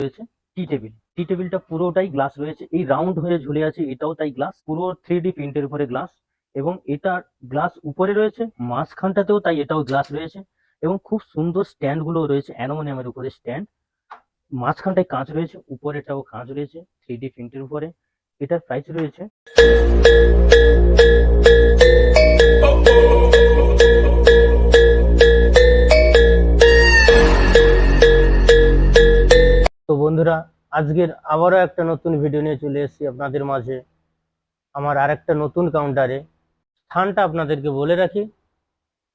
রয়েছে টি টেবিল টি টেবিলটা পুরোটাই গ্লাস রয়েছে। এই রাউন্ড হয়ে ঝুলে আছে, এটাও তাই গ্লাস পুরো থ্রি ডি প্রিন্টের উপরে গ্লাস এবং এটা গ্লাস উপরে রয়েছে, মাঝখানটাতেও তাই এটাও গ্লাস রয়েছে। এবং খুব সুন্দর স্ট্যান্ডগুলো রয়েছে অ্যানোমোনিয়ামের উপরে স্ট্যান্ড মাঝখানটায় কাঁচ রয়েছে, উপরেটাও কাঁচ রয়েছে থ্রি ডি প্রিন্টের উপরে। এটার প্রাইস রয়েছে বন্ধুরা, আজকের আবারও একটা নতুন ভিডিও নিয়ে চলে এসেছি আপনাদের মাঝে। আমার আরেকটা নতুন কাউন্টারে স্থানটা আপনাদেরকে বলে রাখি,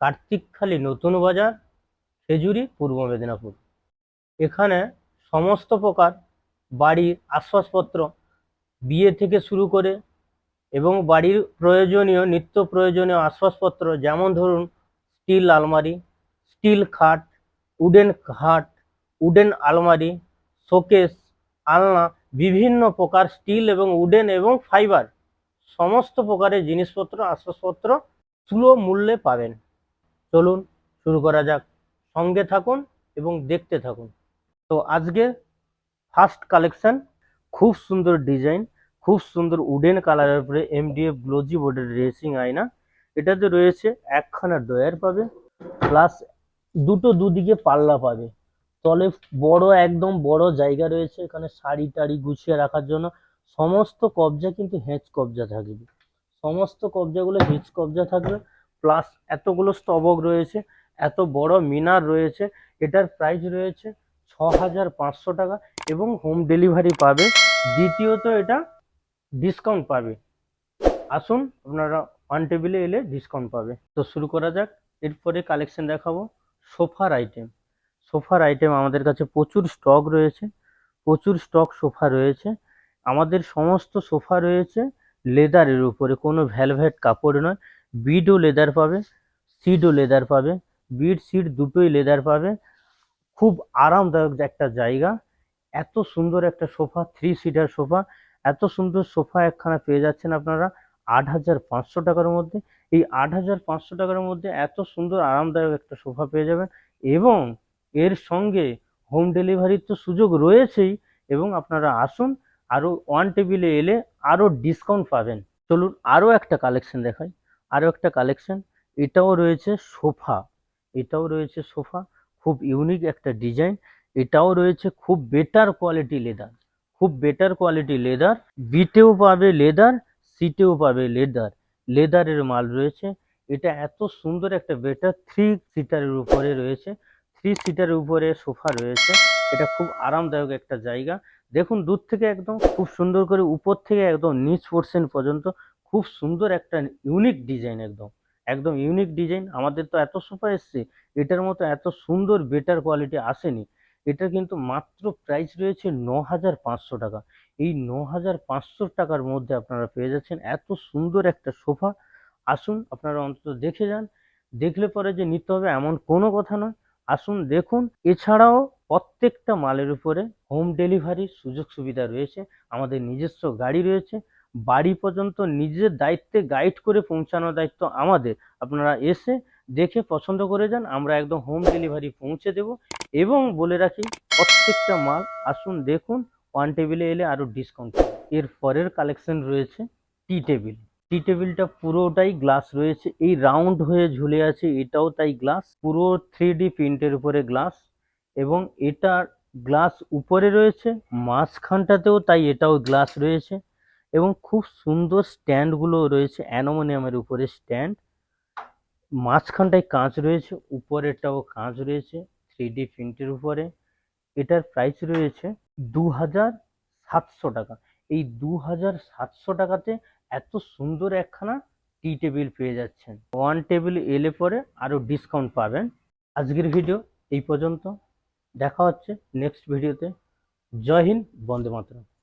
কার্তিকখালী নতুন বাজার, খেজুরি, পূর্ব মেদিনীপুর। এখানে সমস্ত প্রকার বাড়ির আসবাবপত্র বিয়ে থেকে শুরু করে এবং বাড়ির প্রয়োজনীয়, নিত্য প্রয়োজনীয় আসবাবপত্র যেমন ধরুন স্টিল আলমারি, স্টিল খাট, উডেন খাট, উডেন আলমারি শোকেস, আলনা, বিভিন্ন প্রকার স্টিল এবং উডেন এবং ফাইবার, সমস্ত প্রকারের জিনিসপত্র, আসবাবপত্র সুলভ মূল্যে পাবেন। চলুন শুরু করা যাক। সঙ্গে থাকুন এবং দেখতে থাকুন। তো আজকে ফার্স্ট কালেকশন খুব সুন্দর ডিজাইন খুব সুন্দর উডেন কালারের উপরে এমডিএফ গ্লোজি বোর্ডের রেসিং আয়না। এটাতে রয়েছে একখানা ডয়ার পাবে প্লাস দুটো দুদিকে পাল্লা পাবে। তলে বড়, একদম বড় জায়গা রয়েছে। এখানে শাড়ি টাড়ি গুছিয়ে রাখার জন্য সমস্ত কবজা কিন্তু হেঁচ কবজা থাকবে। সমস্ত কবজাগুলো হেঁচ কবজা থাকবে। প্লাস এতগুলো স্তবক রয়েছে, এত বড় মিনার রয়েছে, এটার প্রাইস রয়েছে ছ হাজার পাঁচশো টাকা এবং হোম ডেলিভারি পাবে। দ্বিতীয়ত এটা ডিসকাউন্ট পাবে। আসুন আপনারা ওয়ান টেবিলে এলে ডিসকাউন্ট পাবে। তো শুরু করা যাক। এরপরে কালেকশন দেখাবো। সোফার আইটেম সোফার আইটেম আমাদের কাছে প্রচুর স্টক রয়েছে, প্রচুর স্টক সোফা রয়েছে। আমাদের সমস্ত সোফা রয়েছে লেদারের উপরে, কোনো ভ্যালভেট কাপড় নয়। বিডও লেদার পাবে সিডও লেদার পাবে বিড সিড দুটোই লেদার পাবে। খুব আরামদায়ক একটা জায়গা। এত সুন্দর একটা সোফা থ্রি সিটার সোফা। এত সুন্দর সোফা একখানা পেয়ে যাচ্ছেন আপনারা আট হাজার পাঁচশো টাকার মধ্যে। এই আট হাজার পাঁচশো টাকার মধ্যে এত সুন্দর, আরামদায়ক একটা সোফা পেয়ে যাবেন এবং এর সঙ্গে হোম ডেলিভারির তো সুযোগ রয়েছেই এবং আপনারা আসুন আরও ওয়ান টেবিলে এলে আরও ডিসকাউন্ট পাবেন। চলুন আরও একটা কালেকশন দেখাই আরও একটা কালেকশন এটাও রয়েছে সোফা, এটাও রয়েছে সোফা, খুব ইউনিক একটা ডিজাইন এটাও রয়েছে খুব বেটার কোয়ালিটি লেদার খুব বেটার কোয়ালিটি লেদার বিটেও পাবে লেদার সিটেও পাবে লেদার লেদারের মাল রয়েছে। এটা এত সুন্দর একটা বেটার থ্রি সিটারের উপরে রয়েছে। থ্রি সিটারের উপরে সোফা রয়েছে। এটা খুব আরামদায়ক একটা জায়গা। দেখুন, দূর থেকে একদম খুব সুন্দর করে উপর থেকে একদম নিচ পোর্শন পর্যন্ত খুব সুন্দর একটা ইউনিক ডিজাইন একদম। একদম ইউনিক ডিজাইন আমাদের তো এত সোফা এসছে, এটার মতো এত সুন্দর বেটার কোয়ালিটি আসেনি। এটা কিন্তু মাত্র প্রাইস রয়েছে ন হাজার পাঁচশো টাকা। এই ন হাজার পাঁচশো টাকার মধ্যে আপনারা পেয়ে যাচ্ছেন এত সুন্দর একটা সোফা। আসুন, আপনারা অন্তত দেখে যান। দেখলে পরে যে নিতে হবে এমন কোনো কথা নয়। আসুন দেখুন, এছাড়াও প্রত্যেকটা মালের উপরে হোম ডেলিভারির সুযোগ সুবিধা রয়েছে, আমাদের নিজস্ব গাড়ি রয়েছে, বাড়ি পর্যন্ত নিজের দায়িত্বে গাইড করে পৌঁছানোর দায়িত্ব আমাদের। আপনারা এসে দেখে পছন্দ করে যান, আমরা একদম হোম ডেলিভারি পৌঁছে দেব এবং বলে রাখি, প্রত্যেকটা মাল আসুন দেখুন ওয়ান টেবিলে এলে আরও ডিসকাউন্ট এর পরের কালেকশন রয়েছে টি টেবিল টি টেবিলটা পুরোটাই গ্লাস রয়েছে। এই রাউন্ড হয়ে ঝুলে আছে এটাও তাই গ্লাস। পুরো থ্রি ডি প্রিন্টের উপরে গ্লাস এবং এটার গ্লাস উপরে রয়েছে, মাঝখানটাতেও তাই এটাও গ্লাস রয়েছে এবং খুব সুন্দর স্ট্যান্ডগুলো রয়েছে অ্যানোমোনিয়ামের উপরে স্ট্যান্ড। মাঝখানটায় কাঁচ রয়েছে, উপরেরটাও কাঁচ রয়েছে থ্রি ডি প্রিন্টের উপরে। এটার প্রাইস রয়েছে দু হাজার সাতশো টাকা। এই দু হাজার সাতশো টাকাতে এত সুন্দর একখানা টি টেবিল পেয়ে যাচ্ছেন। ওয়ান টেবিল এলে পরে আরও ডিসকাউন্ট পাবেন। আজকের ভিডিও এই পর্যন্ত। দেখা হচ্ছে নেক্সট ভিডিওতে। জয় হিন্দ, বন্দে মাতরম।